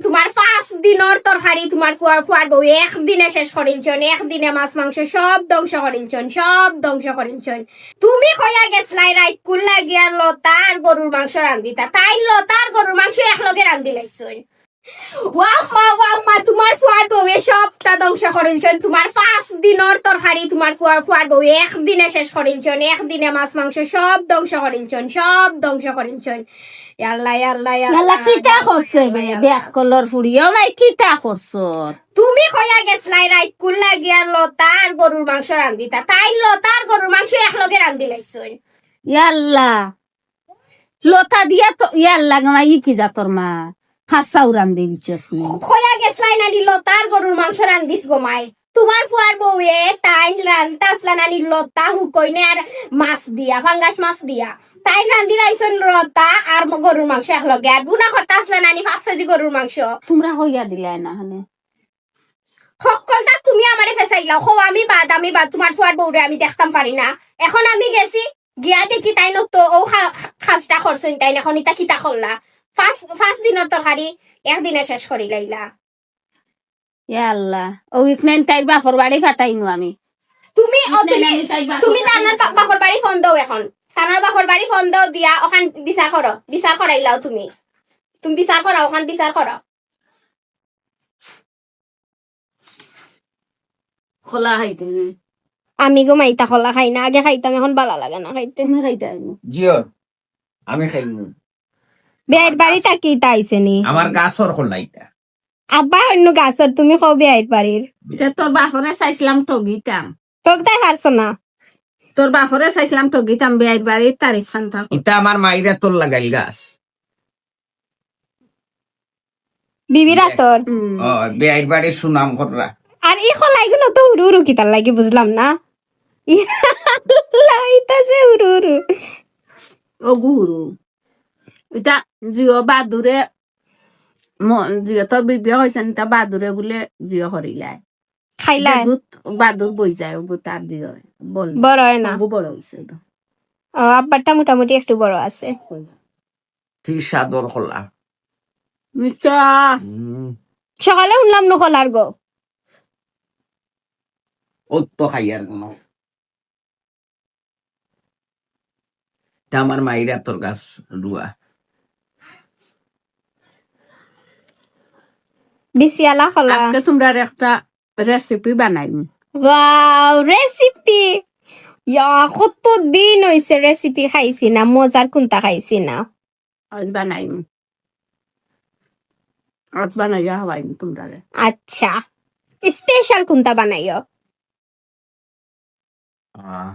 তোমার পাঁচ দিনের তরকারি তোমার ফুয়ার ফুয়ার বউ একদিনে শেষ করিলছন একদিনে মাছ, মাংস সব ধ্বংস করিলছন সব ধ্বংস করিলছন তুমি কইয়া গেছলাই রাইত কুল্লা গিয়া লতার গরুর মাংস রান্ধিতা তাই লতার গরুর মাংস একলগে রান্ধি লাইছন ওয়াম্মা ওয়াম্মা তোমার ফুয়ার বউ ধ্বংস করিলছন তোমার পাঁচ দিনের তরকারি তোমার ফুয়ার ফুয়ার বউ একদিনে শেষ করিলছন একদিনে মাছ মাংস সব ধ্বংস করিলছন সব ধ্বংস করিলছন আল্লাহ আল্লাহ আল্লাহ কিতা করছে ব্যাক কলর ফুড়িও ভাই কিতা করছ তুমি কয়া গেছলাই রাইত কুল্লা গিয়া লতার গরুর মাংস রান্ধিতা তাই লতার গরুর মাংস একলগে রান্ধি লাইছন ইয়াল্লা। লতা দিয়া তো ইয়াল্লা গামা ই কি যাতর মা হাসা উড়ান দিলছ তুমি কয়া গেছলাই নানি লতার গরুর মাংস রান্ধিস গোমাই তোমার ফুয়ার বউয়ে তাই রান্তা আসলা নানি লতা হুকইনে আর মাছ দিয়া ফাঙ্গাস মাছ দিয়া। তাই রান্ধি লাইছন লতা আর গরুর মাংস একলগে আর বুনা করতে আসলা নানি পাঁচ কেজি গরুর মাংস। তোমরা হইয়া দিলাই না হানে। সকলটা তুমি আমারে ফেসাইলাও খো আমি বাদ আমি বাদ তোমার ফুয়ার বউরে আমি দেখতাম পারি না। এখন আমি গেছি গিয়া দেখি তাই তো ও খাসটা করছেন তাই এখন ইতা কিতা করলা ফার্স্ট ফার্স্ট দিনের তরকারি একদিনে শেষ করি লাইলা। ইয়াল্লা ও ইকনাইন তাইর বাপর বাড়ি ফাটাইনু আমি। তুমি তুমি তানার বাপর বাড়ি ফোন দাও এখন। তানার বাপর বাড়ি ফোন দাও দিয়া ওখান বিচার করো বিচার করাইলাও তুমি। তুমি বিচার করো ওখান বিচার করো খোলা খাইতে আমি গো মাইতা খোলা খাই না আগে খাইতাম এখন বালা লাগে না খাইতে। তুমি খাইতে জিও আমি খাইব বেয়ের বাড়ি তাকি তাইছে নি। আমার গাছর খোলাইতা আব্বা অন্য গাছর তুমি কও বেয়ের বাড়ির? তোর বাপরে চাইছিলাম ঠগিতাম তোক তাই পারছ না? তোর বাপরে চাইছিলাম ঠগিতাম বেআইর বাড়ির তারিফ খান থাকো। ইতা আমার মাইরা তোর লাগাইল গাছ। বিবিরা তোর? ও বেআইর বাড়ি সুনাম কররা আর ই খোলাই গুলো তো উড়ু উড়ু কিতার লাগে বুঝলাম না। লাইতাছে উড়ু উড়ু ও গুরু এটা জিও বাদুরে ম- জিও তোর বিবিয়া হয়েছেন তা বাদুরে বলে জিও খাইলা। বাদুর বই যায় ওগু তার জিও বল বড় হয় না বড় হয়েছে আব্বারটা মোটামুটি একটু বড় আছে। ঠিক সাদর খোলা? মিষ্টা হুম, সকালে শুনলাম নকলার গো ও তো খাইয়ার কোন। তা আমার মাইরা তোর গাছ রুয়া বিসিয়ালা খলা আজকে তোমরা একটা রেসিপি বানাইম ওয়াও রেসিপি ইয়া কত দিন হইছে রেসিপি খাইছি না মজার কোনটা খাইছি না আজ বানাইম আজ বানাইয়া হওয়াইম তোমরা আচ্ছা স্পেশাল কোনটা বানাইও আহ,